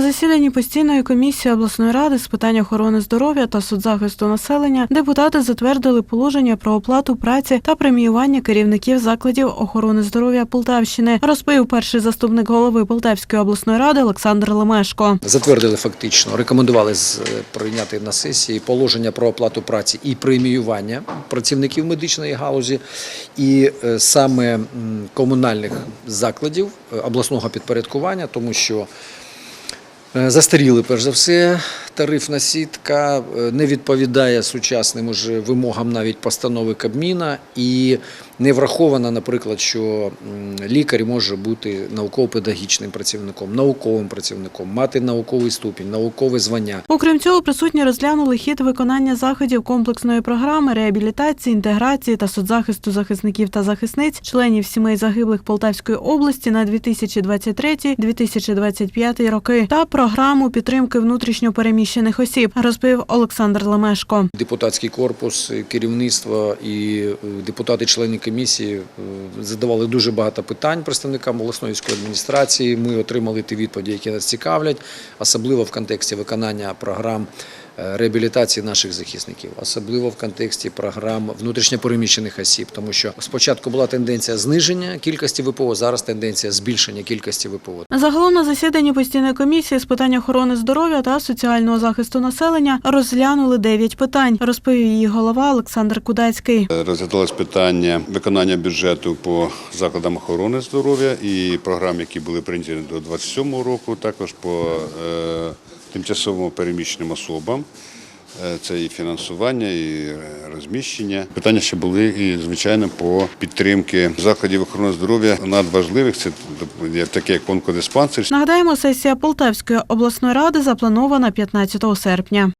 На засіданні постійної комісії обласної ради з питань охорони здоров'я та соцзахисту населення депутати затвердили положення про оплату праці та преміювання керівників закладів охорони здоров'я Полтавщини, розповів перший заступник голови Полтавської обласної ради Олександр Лемешко. Затвердили фактично, рекомендували е, прийняти на сесії положення про оплату праці і преміювання працівників медичної галузі, і е, саме комунальних закладів е, обласного підпорядкування, тому що застаріли перш за все. Тарифна сітка е, не відповідає сучасним уже вимогам навіть постанови Кабміна і не врахована, наприклад, що лікар може бути науково-педагогічним працівником, науковим працівником, мати науковий ступінь, наукове звання. Окрім цього, присутні розглянули хід виконання заходів комплексної програми реабілітації, інтеграції та соцзахисту захисників та захисниць, членів сімей загиблих Полтавської області на 2023-2025 роки та програму підтримки внутрішньопереміщених осіб, розповів Олександр Лемешко. Депутатський корпус, керівництво і е, депутати-члени комісії е, задавали дуже багато питань представникам обласної адміністрації. Ми отримали ті відповіді, які нас цікавлять, особливо в контексті виконання програм е, реабілітації наших захисників, особливо в контексті програм внутрішньопереміщених осіб, тому що спочатку була тенденція зниження кількості ВПО, зараз тенденція збільшення кількості ВПО. Загалом на засіданні постійної комісії з питань охорони здоров'я та соціального захисту населення розглянули дев'ять питань, розповів її голова Олександр Кудацький. Розглядалось питання виконання бюджету по закладам охорони здоров'я і програм, які були прийняті до 27 року, також по е, тимчасово переміщеним особам. Е, Це і фінансування, і розміщення. Питання ще були і звичайно по підтримки закладів охорони здоров'я надважливих. Це таке як онкодиспансер, Нагадаємо, сесія Полтавської обласної ради запланована 15 серпня.